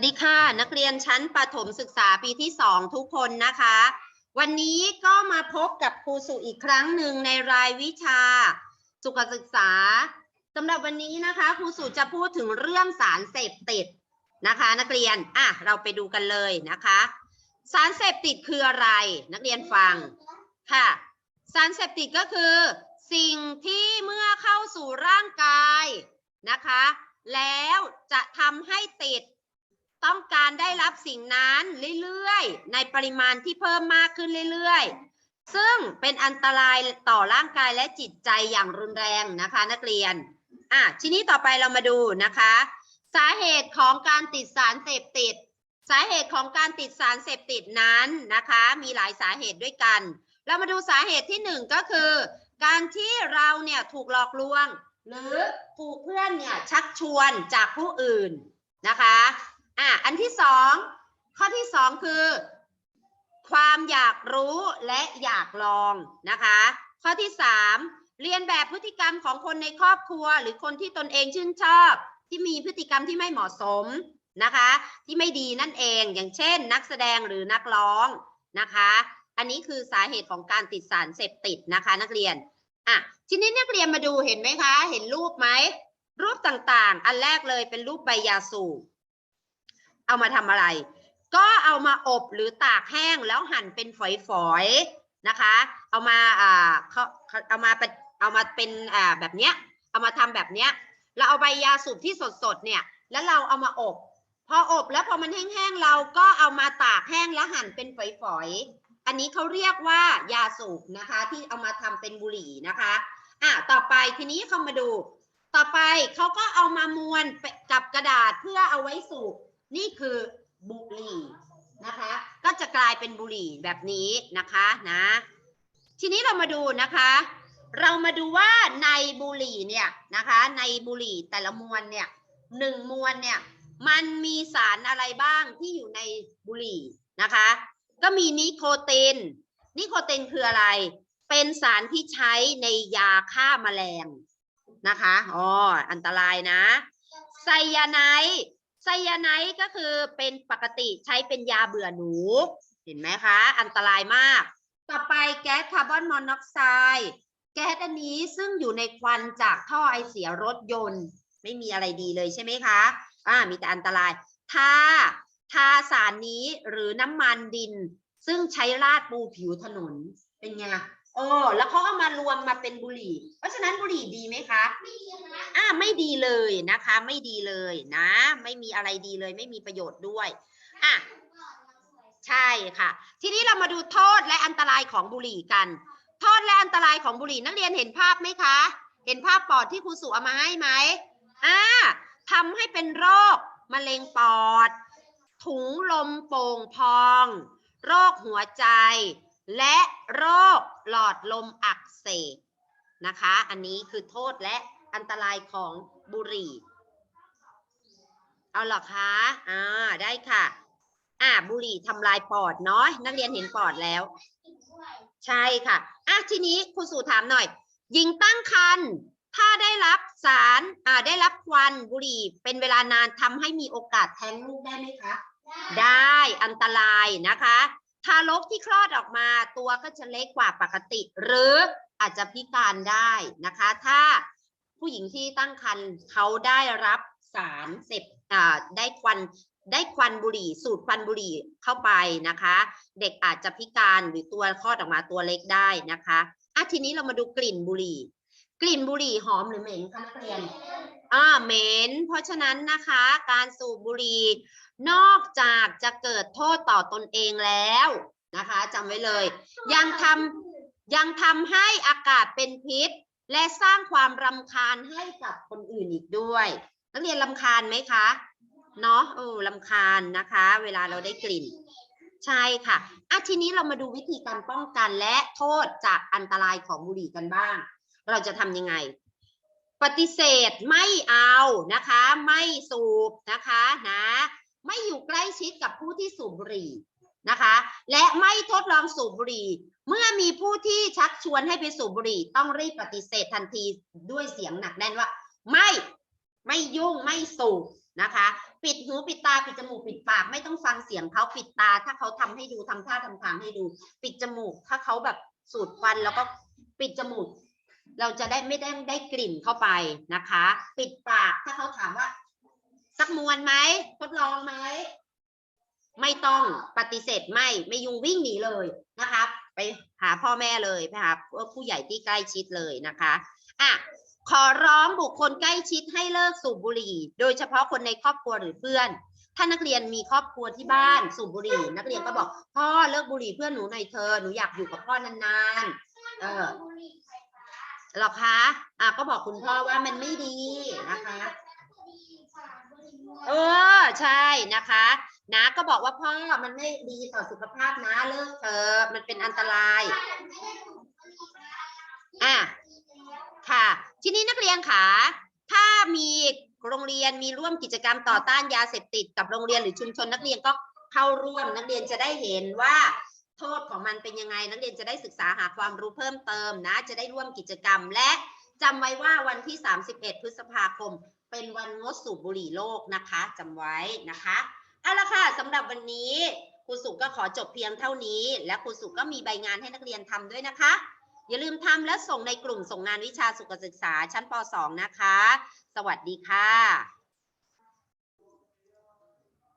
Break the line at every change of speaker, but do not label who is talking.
สวัสดีค่ะ นักเรียนชั้นประถมศึกษาปีที่สองทุกคนนะคะ วันนี้ก็มาพบกับครูสุอีกครั้งหนึ่งในรายวิชา สุขศึกษาสำหรับวันนี้นะคะครูสุจะพูดถึงเรื่องสารเสพติดนะคะ นักเรียนอะเราไปดูกันเลยนะคะ สารเสพติดคืออะไร นักเรียนฟังค่ะ สารเสพติดก็คือ สิ่งที่เมื่อเข้าสู่ร่างกายนะคะ แล้วจะทำให้ติด ต้องการได้รับสิ่งนั้นเรื่อยๆ ในปริมาณที่เพิ่มมากขึ้นเรื่อยๆ ซึ่งเป็นอันตรายต่อร่างกายและจิตใจอย่างรุนแรงนะคะนักเรียน อะทีนี้ต่อไปเรามาดูนะคะ สาเหตุของการติดสารเสพติด สาเหตุของการติดสารเสพติดนั้นนะคะ มีหลายสาเหตุด้วยกัน เรามาดูสาเหตุที่หนึ่งก็คือ การที่เราเนี่ยถูกหลอกลวง หรือถูกเพื่อนเนี่ยชักชวนจากผู้อื่นนะคะ อะอันที่สองข้อที่สองคือ ความอยากรู้และอยากลองนะคะ ข้อที่สามเรียนแบบพฤติกรรมของคนในครอบครัว หรือคนที่ตนเองชื่นชอบ ที่มีพฤติกรรมที่ไม่เหมาะสมนะคะ ที่ไม่ดีนั่นเองอย่างเช่น นักแสดงหรือนักร้องนะคะ อันนี้คือสาเหตุของการติดสารเสพติดนะคะ นักเรียนอะทีนี้นักเรียนมาดูเห็นไหมคะ เห็นรูปไหมรูปต่างๆ อันแรกเลยเป็นรูปใบยาสูบ เอามาทำอะไร ก็เอามาอบหรือตากแห้งแล้วหั่นเป็นฝอยๆนะคะ เอามาอ่าเขาเอามาเป็นเอามาเป็นอ่าแบบเนี้ยเอามาทำแบบเนี้ยเราเอาใบยาสูบที่สดๆเนี่ยแล้วเราเอามาอบพออบแล้วพอมันแห้งๆเราก็เอามาตากแห้งแล้วหั่นเป็นฝอยๆ อันนี้เขาเรียกว่ายาสูบนะคะ ที่เอามาทำเป็นบุหรี่นะคะอะต่อไปทีนี้เขามาดู ต่อไปเขาก็เอามามวนกับกระดาษเพื่อเอาไว้สูบ นี่คือบุหรี่นะคะ ก็จะกลายเป็นบุหรี่แบบนี้นะคะนะ ทีนี้เรามาดูนะคะ เรามาดูว่าในบุหรี่เนี่ยนะคะ ในบุหรี่แต่ละมวลเนี่ยหนึ่งมวลเนี่ยมันมีสารอะไรบ้างที่อยู่ในบุหรี่นะคะ ก็มีนิโคติน นิโคตินคืออะไร เป็นสารที่ใช้ในยาฆ่าแมลงนะคะ อ๋อ อันตรายนะ ไซยาไนด์ ไซยาไนด์ก็คือเป็นปกติใช้เป็นยาเบื่อหนู เห็นไหมคะ อันตรายมาก ต่อไปแก๊สคาร์บอนมอนอกไซด์แก๊สอันนี้ซึ่งอยู่ในควันจากท่อไอเสียรถยนต์ ไม่มีอะไรดีเลยใช่ไหมคะอ่ามีแต่อันตรายทาทาสารนี้หรือน้ำมันดิน ซึ่งใช้ราดปูผิวถนนเป็นไง โอ้แล้วเขาเอามารวมมาเป็นบุหรี่ เพราะฉะนั้นบุหรี่ดีไหมคะอ่าไม่ดีเลยนะคะ ไม่ดีเลยนะ ไม่มีอะไรดีเลย ไม่มีประโยชน์ด้วย อะ ใช่ค่ะ ทีนี้เรามาดูโทษและอันตรายของบุหรี่กัน โทษและอันตรายของบุหรี่นักเรียนเห็นภาพไหมคะ เห็นภาพปอดที่ครูสุเอามาให้ไหมอ่าทำให้เป็นโรคมะเร็งปอด ถุงลมโป่งพอง โรคหัวใจ และโรคหลอดลมอักเสบนะคะ อันนี้คือโทษและอันตรายของบุหรี่ เอาหรอคะอ่าได้ค่ะ อ่าบุหรี่ทำลายปอดเนาะนักเรียนเห็นปอดแล้ว ใช่ค่ะอะทีนี้ครูสู่ถามหน่อย หญิงตั้งครรภ์ถ้าได้รับสารอ่าได้รับควันบุหรี่ เป็นเวลานานทำให้มีโอกาสแท้งลูกได้ไหมคะ ได้อันตรายนะคะ ทารกที่คลอดออกมาตัวก็จะเล็กกว่าปกติ หรืออาจจะพิการได้นะคะ ถ้าผู้หญิงที่ตั้งครรภ์เขาได้รับสารเสพได้ควันได้ควันบุหรี่ สูดควันบุหรี่เข้าไปนะคะ เด็กอาจจะพิการหรือตัวคลอดออกมาตัวเล็กได้นะคะอะทีนี้เรามาดูกลิ่นบุหรี่ กลิ่นบุหรี่หอมหรือเหม็นคะนักเรียน อ่าเหม็น เพราะฉะนั้นนะคะการสูบบุหรี่นอกจากจะเกิดโทษต่อตนเองแล้วนะคะจำไว้เลย ยังทำยังทำให้อากาศเป็นพิษ และสร้างความรำคาญให้กับคนอื่นอีกด้วย นักเรียนรำคาญไหมคะเนาะโอ้รำคาญนะคะ เวลาเราได้กลิ่น ใช่ค่ะอะทีนี้เรามาดูวิธีการป้องกันและโทษจากอันตรายของบุหรี่กันบ้าง เราจะทำยังไง ปฏิเสธไม่เอานะคะ ไม่สูบนะคะนะไม่อยู่ใกล้ชิดกับผู้ที่สูบบุหรี่นะคะ และไม่ทดลองสูบบุหรี่ เมื่อมีผู้ที่ชักชวนให้ไปสูบบุหรี่ ต้องรีบปฏิเสธทันทีด้วยเสียงหนักแน่นว่า ไม่ไม่ยุ่งไม่สูบนะคะ ปิดหูปิดตาปิดจมูกปิดปากไม่ต้องฟังเสียงเขาปิดตา ถ้าเขาทำให้ดูทำท่าทำทางให้ดู ปิดจมูกถ้าเขาแบบสูดควันแล้วก็ปิดจมูก เราจะได้ไม่ได้ได้กลิ่นเข้าไปนะคะ ปิดปากถ้าเขาถามว่า สักมวนไหมทดลองไหมไม่ต้องปฏิเสธไม่ไม่ยุงวิ่งหนีเลยนะคะไปหาพ่อแม่เลยไปหาผู้ใหญ่ที่ใกล้ชิดเลยนะคะอะขอร้องบุคคลใกล้ชิดให้เลิกสูบบุหรี่ โดยเฉพาะคนในครอบครัวหรือเพื่อน ถ้านักเรียนมีครอบครัวที่บ้านสูบบุหรี่ นักเรียนก็บอกพ่อเลิกบุหรี่เพื่อนหนูหน่อยเธอหนูอยากอยู่กับพ่อนานๆเออ หรอคะอะก็บอกคุณพ่อว่ามันไม่ดีนะคะ เออใช่นะคะ นะก็บอกว่าพ่อมันไม่ดีต่อสุขภาพนะเลิกเถอะมันเป็นอันตรายอะค่ะ ทีนี้นักเรียนค่ะถ้ามีโรงเรียนมีร่วมกิจกรรมต่อต้านยาเสพติดกับโรงเรียนหรือชุมชนนักเรียนก็เข้าร่วมนักเรียนจะได้เห็นว่า โทษของมันเป็นยังไง นักเรียนจะได้ศึกษาหาความรู้เพิ่มเติมนะ จะได้ร่วมกิจกรรม และจำไว้ว่าวันที่ 31 พฤษภาคม เป็นวันงดสูบบุหรี่โลกนะคะจำไว้นะคะเอาละค่ะสำหรับวันนี้ครูสุก็ขอจบเพียงเท่านี้ และครูสุก็มีใบงานให้นักเรียนทำด้วยนะคะ อย่าลืมทำและส่งในกลุ่มส่งงานวิชาสุขศึกษาชั้นป .2 นะคะ สวัสดีค่ะ